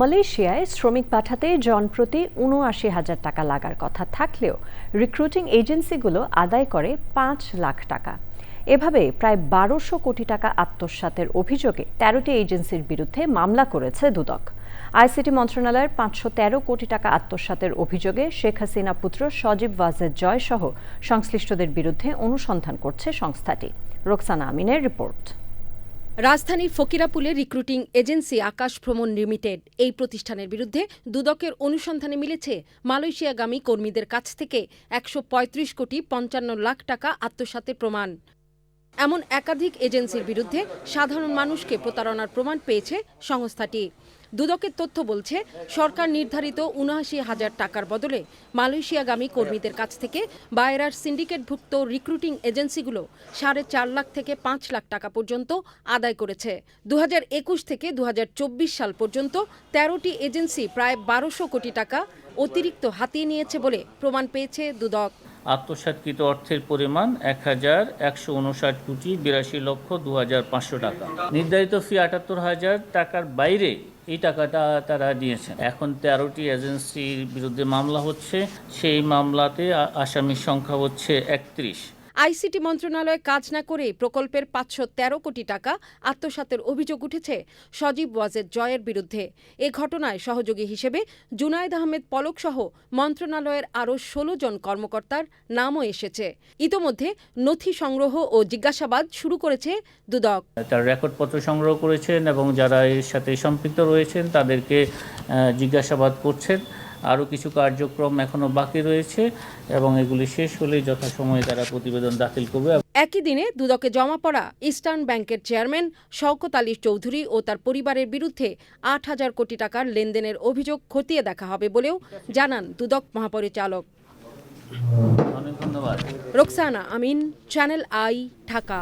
মালয়েশিয়ায় শ্রমিক পাঠাতে জনপ্রতি উনআশি হাজার টাকা লাগার কথা থাকলেও রিক্রুটিং এজেন্সিগুলো আদায় করে পাঁচ লাখ টাকা। এভাবে প্রায় বারোশো কোটি টাকা আত্মসাতের অভিযোগে তেরোটি এজেন্সির বিরুদ্ধে মামলা করেছে দুদক। আইসিটি মন্ত্রণালয়ের পাঁচশো তেরো কোটি টাকা আত্মসাতের অভিযোগে শেখ হাসিনা পুত্র সজীব ওয়াজেদ জয় সহ সংশ্লিষ্টদের বিরুদ্ধে অনুসন্ধান করছে সংস্থাটি। রোকসানা আমিনের রিপোর্ট। রাজধানীর ফকিরাপুলে রিক্রুটিং এজেন্সি আকাশ ভ্রমণ লিমিটেড। এই প্রতিষ্ঠানের বিরুদ্ধে দুদকের অনুসন্ধানে মিলেছে, মালয়েশিয়াগামী কর্মীদের কাছ থেকে একশ পঁয়ত্রিশ কোটি পঞ্চান্ন লাখ টাকা আত্মসাতের প্রমাণ। এমন একাধিক এজেন্সির বিরুদ্ধে সাধারণ মানুষকে প্রতারণার প্রমাণ পেয়েছে সংস্থাটি। দুদকের তথ্য বলছে, সরকার নির্ধারিত উনআশি হাজার টাকার বদলে মালয়েশিয়াগামী কর্মীদের কাছ থেকে বায়রার সিন্ডিকেটভুক্ত রিক্রুটিং এজেন্সিগুলো সাড়ে চার লাখ থেকে পাঁচ লাখ টাকা পর্যন্ত আদায় করেছে। দু হাজার একুশ থেকে দু হাজার চব্বিশ সাল পর্যন্ত তেরোটি এজেন্সি প্রায় বারোশো কোটি টাকা অতিরিক্ত হাতিয়ে নিয়েছে বলে প্রমাণ পেয়েছে দুদক। আত্মসাৎকৃত অর্থের পরিমাণ এক হাজার একশো উনষাট কোটি বিরাশি লক্ষ দু হাজার পাঁচশো টাকা। নির্ধারিত ফি আটাত্তর হাজার টাকার বাইরে এই টাকাটা তারা নিয়েছেন এখন তেরোটি এজেন্সির বিরুদ্ধে মামলা হচ্ছে। সেই মামলাতে আসামির সংখ্যা হচ্ছে একত্রিশ। আইসিটি মন্ত্রণালয় কাজ না করে প্রকল্পের পাঁচশো তেরো কোটি টাকা আত্মসাতের অভিযোগ উঠেছে সজীব ওয়াজেদ জয়ের বিরুদ্ধে। এ ঘটনায় সহযোগী হিসেবে জুনায়দ আহমেদ পলক সহ মন্ত্রণালয়ের আরও ষোলো জন কর্মকর্তার নামও এসেছে। ইতোমধ্যে নথি সংগ্রহ ও জিজ্ঞাসাবাদ শুরু করেছে দুদক। তার রেকর্ডপত্র সংগ্রহ করেছেন এবং যারা এর সাথে সম্পৃক্ত রয়েছেন তাদেরকে জিজ্ঞাসাবাদ করছেন। আরও কিছু কার্যক্রম এখনও বাকি রয়েছে এবং এগুলি শেষ হলে যথাসময়ে তারা প্রতিবেদন দাখিল করবে একই দিনে দুদকে জমা পড়া ইস্টার্ন ব্যাংকের চেয়ারম্যান শওকত আলী চৌধুরী ও তার পরিবারের বিরুদ্ধে আট হাজার কোটি টাকার লেনদেনের অভিযোগ খতিয়ে দেখা হবে বলেও জানান দুদক মহাপরিচালক। ধন্যবাদ। Roksana Amin channel I Dhaka.